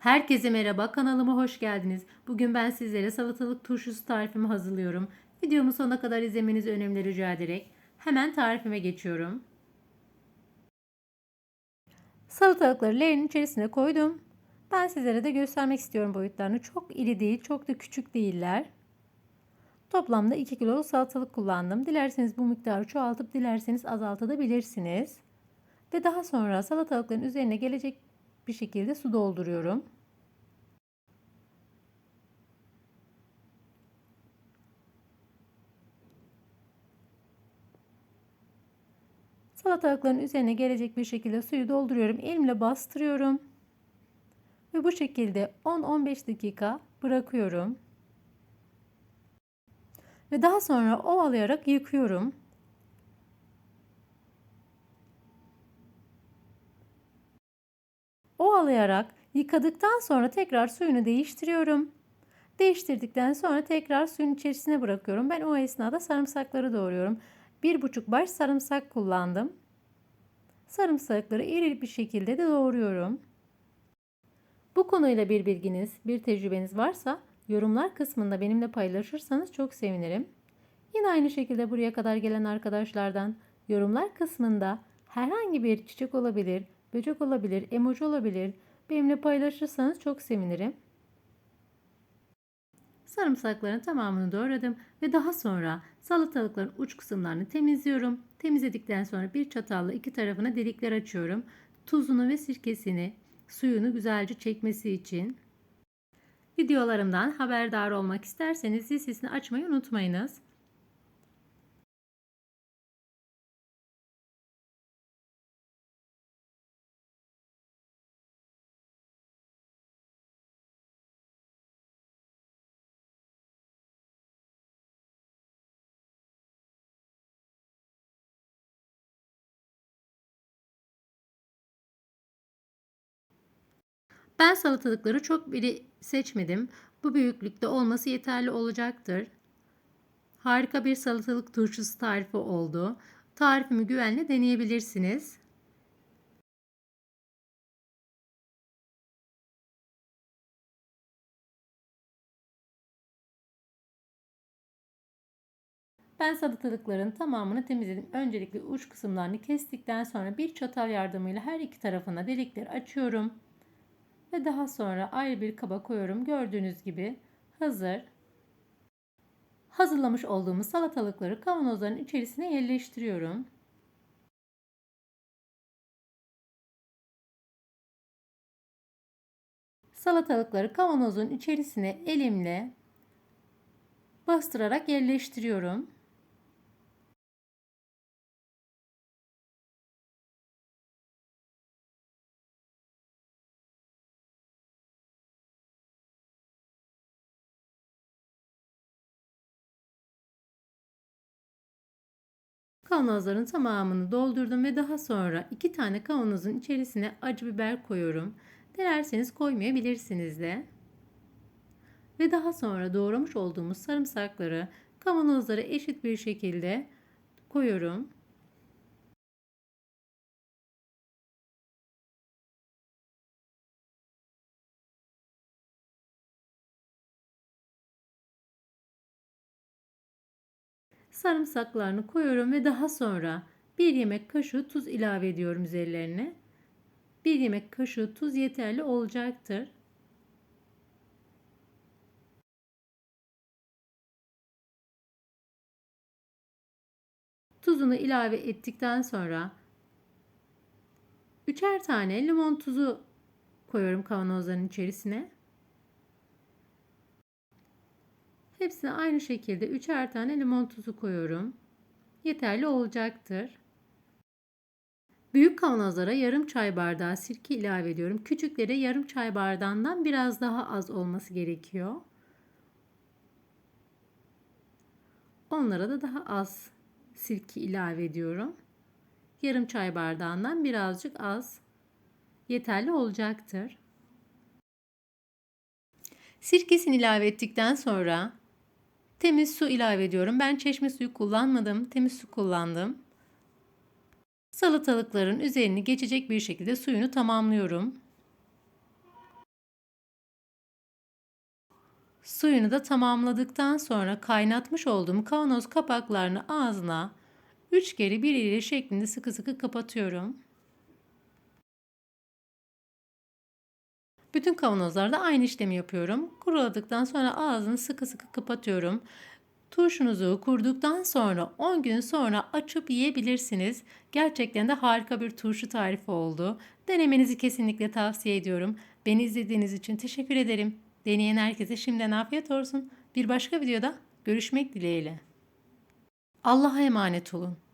Herkese merhaba kanalıma hoş geldiniz. Bugün ben sizlere salatalık turşusu tarifimi hazırlıyorum. Videomu sonuna kadar izlemenizi önemli rica ederek hemen tarifime geçiyorum. Salatalıkları leğenin içerisine koydum. Ben sizlere de göstermek istiyorum boyutlarını. Çok iri değil, çok da küçük değiller. Toplamda 2 kilo salatalık kullandım. Dilerseniz bu miktarı çoğaltıp dilerseniz azaltabilirsiniz. Ve daha sonra salatalıkların üzerine gelecek bir şekilde su dolduruyorum. Salatalıkların üzerine gelecek bir şekilde suyu dolduruyorum. Elimle bastırıyorum. Ve bu şekilde 10-15 dakika bırakıyorum. Ve daha sonra ovalayarak yıkıyorum. Ovalayarak yıkadıktan sonra tekrar suyunu değiştiriyorum. Değiştirdikten sonra tekrar suyun içerisine bırakıyorum. Ben o esnada sarımsakları doğruyorum. Bir buçuk baş sarımsak kullandım. Sarımsakları iri bir şekilde de doğruyorum. Bu konuyla bir bilginiz, bir tecrübeniz varsa yorumlar kısmında benimle paylaşırsanız çok sevinirim. Yine aynı şekilde buraya kadar gelen arkadaşlardan yorumlar kısmında herhangi bir çiçek olabilir, böcek olabilir, emoji olabilir benimle paylaşırsanız çok sevinirim. Sarımsakların tamamını doğradım ve daha sonra salatalıkların uç kısımlarını temizliyorum. Temizledikten sonra bir çatalla iki tarafına delikler açıyorum. Tuzunu ve sirkesini, suyunu güzelce çekmesi için. Videolarımdan haberdar olmak isterseniz zil sesini açmayı unutmayınız. Ben salatalıkları çok biri seçmedim. Bu büyüklükte olması yeterli olacaktır. Harika bir salatalık turşusu tarifi oldu. Tarifimi güvenle deneyebilirsiniz. Ben salatalıkların tamamını temizledim. Öncelikle uç kısımlarını kestikten sonra bir çatal yardımıyla her iki tarafına delikler açıyorum. Ve daha sonra ayrı bir kaba koyuyorum. Gördüğünüz gibi hazır. Hazırlamış olduğumuz salatalıkları kavanozların içerisine yerleştiriyorum. Salatalıkları kavanozun içerisine elimle bastırarak yerleştiriyorum. Kavanozların tamamını doldurdum ve daha sonra iki tane kavanozun içerisine acı biber koyuyorum. Dilerseniz koymayabilirsiniz de. Ve daha sonra doğramış olduğumuz sarımsakları kavanozlara eşit bir şekilde koyuyorum. Sarımsaklarını koyuyorum ve daha sonra bir yemek kaşığı tuz ilave ediyorum üzerlerine. Bir yemek kaşığı tuz yeterli olacaktır. Tuzunu ilave ettikten sonra üçer tane limon tuzu koyuyorum kavanozların içerisine. Hepsine aynı şekilde üçer tane limon tuzu koyuyorum. Yeterli olacaktır. Büyük kavanozlara yarım çay bardağı sirke ilave ediyorum. Küçüklere yarım çay bardağından biraz daha az olması gerekiyor. Onlara da daha az sirke ilave ediyorum. Yarım çay bardağından birazcık az yeterli olacaktır. Sirkesini ilave ettikten sonra Temiz su ilave ediyorum. Ben çeşme suyu kullanmadım. Temiz su kullandım. Salatalıkların üzerini geçecek bir şekilde suyunu tamamlıyorum. Suyunu da tamamladıktan sonra kaynatmış olduğum kavanoz kapaklarını ağzına 3 geri 1 ile şeklinde sıkı sıkı kapatıyorum. Bütün kavanozlarda aynı işlemi yapıyorum. Kuruladıktan sonra ağzını sıkı sıkı kapatıyorum. Turşunuzu kurduktan sonra 10 gün sonra açıp yiyebilirsiniz. Gerçekten de harika bir turşu tarifi oldu. Denemenizi kesinlikle tavsiye ediyorum. Beni izlediğiniz için teşekkür ederim. Deneyen herkese şimdiden afiyet olsun. Bir başka videoda görüşmek dileğiyle. Allah'a emanet olun.